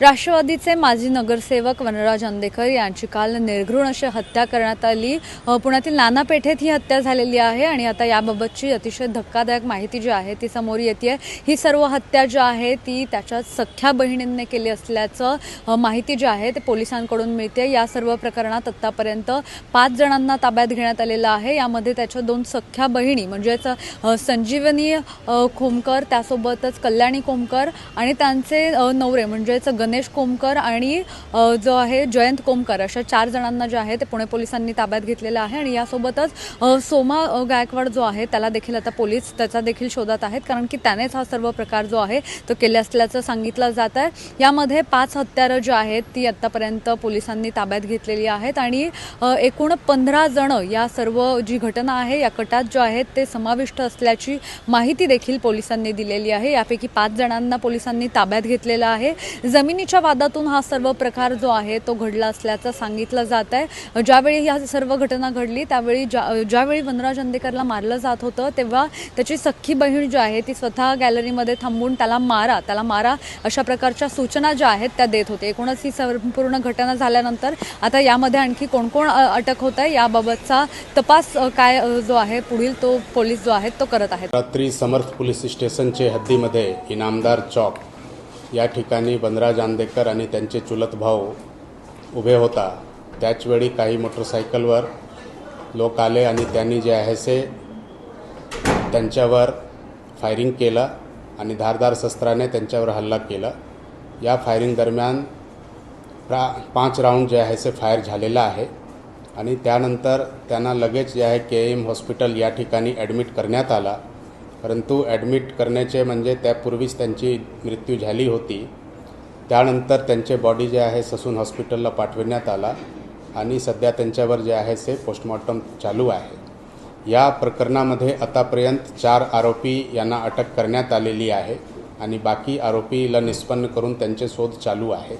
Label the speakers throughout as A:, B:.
A: राष्ट्रवादीचे माजी नगरसेवक वनराज अंदेकर यांची काल निर्घृण अशी हत्या करण्यात आली. पुण्यातील नाना पेठेत ही हत्या झालेली आहे आणि आता याबाबतची अतिशय धक्कादायक माहिती जी आहे ती समोर येते ही सर्व हत्या जी आहे ती त्याच्या सख्या बहिणींनी केली असल्याचं माहिती जी आहे ते पोलिसांकडून मिळते या सर्व प्रकरणात आत्तापर्यंत पाच जणांना ताब्यात घेण्यात आलेलं आहे. यामध्ये त्याच्या दोन सख्या बहिणी म्हणजेच संजीवनी खोमकर त्यासोबतच कल्याणी कोमकर आणि त्यांचे नवरे म्हणजेच गणेश कोमकर आणि जो आहे जयंत कोमकर अशा चार जणांना जे आहे ते पुणे पोलिसांनी ताब्यात घेतलेलं आहे आणि यासोबतच सोमा गायकवाड जो आहे त्याला देखील आता पोलीस त्याचा देखील शोधात आहेत. कारण की त्यानेच हा सर्व प्रकार जो आहे तो केले असल्याचं सांगितलं जात आहे. यामध्ये पाच हत्यारं जी आहेत ती आत्तापर्यंत पोलिसांनी ताब्यात घेतलेली आहेत आणि एकूण पंधरा जण या सर्व जी घटना आहे या कटात जो आहेत ते समाविष्ट असल्याची माहिती देखील पोलिसांनी दिलेली आहे. यापैकी पाच जणांना पोलिसांनी ताब्यात घेतलेलं आहे. जमीन जमिनीच्या वादातून हा सर्व प्रकार जो आहे तो घडला असल्याचं सांगितलं जात आहे. ज्यावेळी ह्या सर्व घटना घडली त्यावेळी ज्या ज्यावेळी वनराज अंदेकरला मारलं जात होतं तेव्हा त्याची सख्खी बहीण जी आहे ती स्वतः गॅलरीमध्ये थांबून त्याला मारा त्याला मारा अशा प्रकारच्या सूचना ज्या आहेत त्या देत होते. एकूणच ही संपूर्ण घटना झाल्यानंतर आता यामध्ये आणखी कोण कोण अटक होत आहे याबाबतचा तपास काय जो आहे पुढील तो पोलीस जो आहे तो करत आहेत.
B: रात्री समर्थ पोलीस स्टेशनचे हद्दीमध्ये इनामदार चौक या ठिकाणी बंदरा जानदेकर आणि त्यांचे चुलत भाऊ उभे होता. त्याचवेळी काही मोटरसायकलवर लोक आले आणि त्यांनी जे आहे से त्यांच्यावर फायरिंग केलं आणि धारदार शस्त्राने त्यांच्यावर हल्ला केला. या फायरिंग दरम्यान प्रा पाच राऊंड जे आहे से फायर झालेला आहे आणि त्यानंतर त्यांना लगेच जे आहे के एम हॉस्पिटल या ठिकाणी ॲडमिट करण्यात आला. परंतु ॲडमिट करण्याचे म्हणजे त्यापूर्वीच त्यांची मृत्यू झाली होती. त्यानंतर त्यांचे बॉडी जे आहे ससून हॉस्पिटलला पाठविण्यात आला आणि सध्या त्यांच्यावर जे आहे ते पोस्टमॉर्टम चालू आहे. या प्रकरणामध्ये आतापर्यंत चार आरोपी यांना अटक करण्यात आलेली आहे आणि बाकी आरोपीला निष्पन्न करून त्यांचे शोध चालू आहे.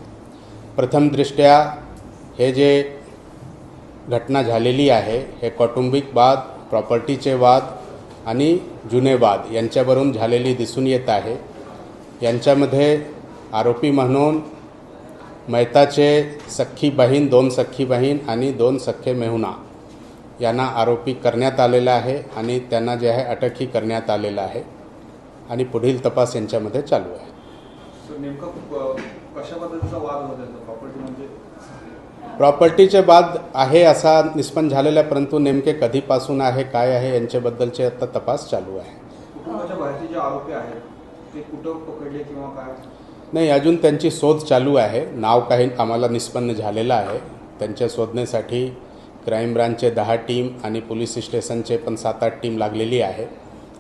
B: प्रथमदृष्ट्या हे जे घटना झालेली आहे हे कौटुंबिक वाद प्रॉपर्टीचे वाद आणि जुने वाद यांच्यावरून झालेली दिसून येत आहे. यांच्यामध्ये आरोपी म्हणून मैताचे सख्खी बहीण दोन सख्खी बहीण आणि दोन सख्खे मेहुणा यांना आरोपी करण्यात आलेला आहे आणि त्यांना जे आहे अटकही करण्यात आलेलं आहे आणि पुढील तपास यांच्यामध्ये चालू आहे
C: सो नेमका क- कशा पद्धतीचा वाद होत आहे प्रॉपर्टी म्हणजे
B: प्रॉपर्टीचे वाद आहे असा निष्पन्न झालेला आहे, परंतु नेमके कधीपासून आहे काय आहे यांच्याबद्दलचे आता तपास चालू आहे. नाही अजून त्यांची शोध चालू आहे. नाव काही आम्हाला निष्पन्न झालेलं आहे. त्यांच्या शोधण्यासाठी क्राईम ब्रांचचे दहा टीम आणि पोलीस स्टेशनचे पण सात आठ टीम लागलेली आहे.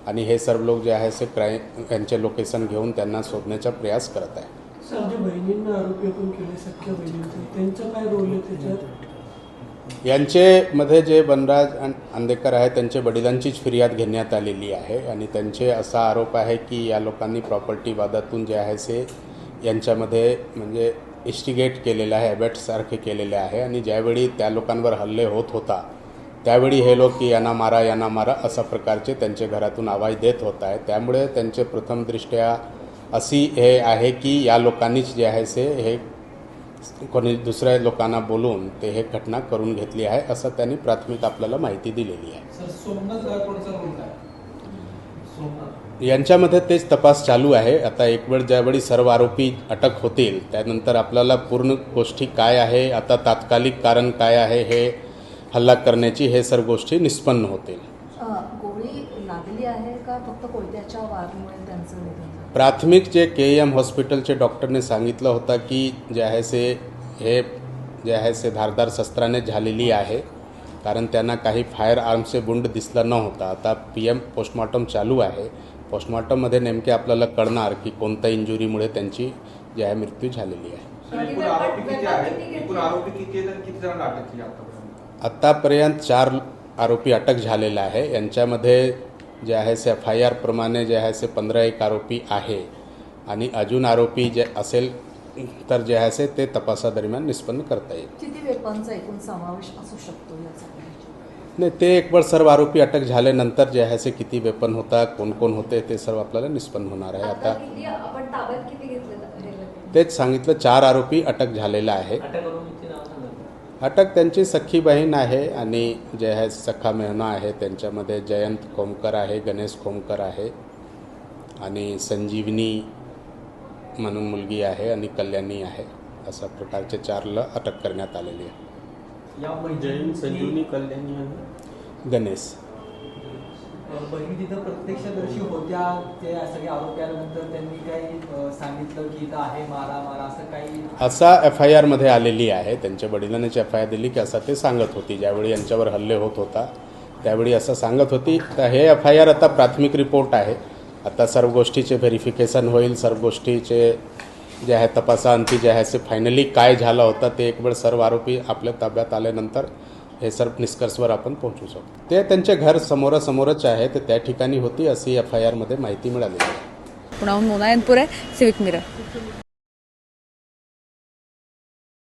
B: आणि हे सर्व लोक जे आहे ते क्राईम यांचे लोकेशन घेऊन त्यांना शोधण्याचा प्रयास करत आहे.
D: सर जे बहिणींना केले सख्या बहिणींचे काय रोल आहे त्याच्यात?
B: यांचे मध्ये जे बनराज आंदेकर आहे त्यांच्या वडिलांचीच फिर्याद घेण्यात आलेली आहे आणि त्यांचे असा आरोप आहे की या लोकांनी प्रॉपर्टी वादातून जे आहे ते यांच्यामध्ये म्हणजे इस्टिगेट केलेलं आहे अबॅटसारखे केलेले आहे आणि ज्यावेळी त्या लोकांवर हल्ले होत होता त्यावेळी हे लोक की यांना मारा यांना मारा अशा प्रकारचे त्यांचे घरातून आवाज देत होत. आहे त्यामुळे त्यांचे प्रथमदृष्ट्या अशी हे आहे की या लोकांनीच जे आहे ते हे कोणी दुसऱ्या लोकांना बोलून ते हे घटना करून घेतली आहे असं त्यांनी प्राथमिक आपल्याला माहिती दिलेली आहे. यांच्यामध्ये तेच तपास चालू आहे. आता एक वेळ ज्यावेळी सर्व आरोपी अटक होतील त्यानंतर आपल्याला पूर्ण गोष्टी काय आहे आता तात्कालिक कारण काय आहे हे हल्ला करण्याची हे सर्व गोष्टी निष्पन्न होतील.
E: लागली आहे का फक्त कोयत्याच्या वारमुळे त्यांचं निधन झालं?
B: प्राथमिक जे के एम हॉस्पिटलचे डॉक्टरने सांगितलं होतं की जे आहे से हे जे आहे से धारदार शस्त्राने झालेली आहे कारण त्यांना काही फायर आर्मचे बुंड दिसलं नव्हता आता पी एम पोस्टमॉर्टम चालू आहे. पोस्टमॉर्टममध्ये नेमके आपल्याला कळणार की कोणत्या इंजुरीमुळे त्यांची जी आहे मृत्यू झालेली आहे.
C: आतापर्यंत?
B: आत्तापर्यंत चार आरोपी अटक झालेला आहे. यांच्यामध्ये जे आहे से एफ आय आरप्रमाणे जे आहे से पंधरा एक आरोपी आहे. आणि अजून आरोपी जे असेल तर जे आहे से ते तपासादरम्यान निष्पन्न करता येईल.
E: किती वेपनचा एकूण समावेश असू शकतो याचा
B: नाही ते एक वेळ सर्व आरोपी अटक झाल्यानंतर जे आहे से किती वेपन होता कोण कोण होते ते सर्व आपल्याला निष्पन्न होणार आहे. आता
A: किती आपण ताब्यात किती घेतले
B: तेच सांगितलं चार आरोपी अटक झालेला आहे.
F: अटक
B: त्यांची सख्खी बहीण आहे आणि जे आहे सख्खा मेहना आहे त्यांच्यामध्ये जयंत खोमकर आहे गणेश खोमकर आहे आणि संजीवनी म्हणून मुलगी आहे आणि कल्याणी आहे. अशा प्रकारचे चारला अटक करण्यात आलेली आहे.
F: या
D: जैन संजीवनी कल्याणी आणि
B: गणेश.
G: बहिणी तिथं प्रत्यक्षदर्शी होत्या ते सगळे आरोपी त्यांनी काही
B: असा एफ आय आरमध्ये आलेली आहे. त्यांच्या वडिलांनीच एफ आय आर दिली की असं ते सांगत होती. ज्यावेळी यांच्यावर हल्ले होत होता त्यावेळी असं सांगत होती. तर हे एफ आय आर आता प्राथमिक रिपोर्ट आहे. आता सर्व गोष्टीचे व्हेरिफिकेशन होईल. सर्व गोष्टीचे जे आहे तपासाअंती जे आहे ते फायनली काय झालं होतं ते एक वेळ सर्व आरोपी आपल्या ताब्यात आल्यानंतर हे सर्व निष्कर्षवर आपण पोहोचू शकतो. ते त्यांचे घर समोरासमोरच आहे. तर त्या ठिकाणी होती अशी एफ आय आरमध्ये माहिती मिळाली आहे.
A: पुण्याहून मोनायनपूर आहे सिविक मिरर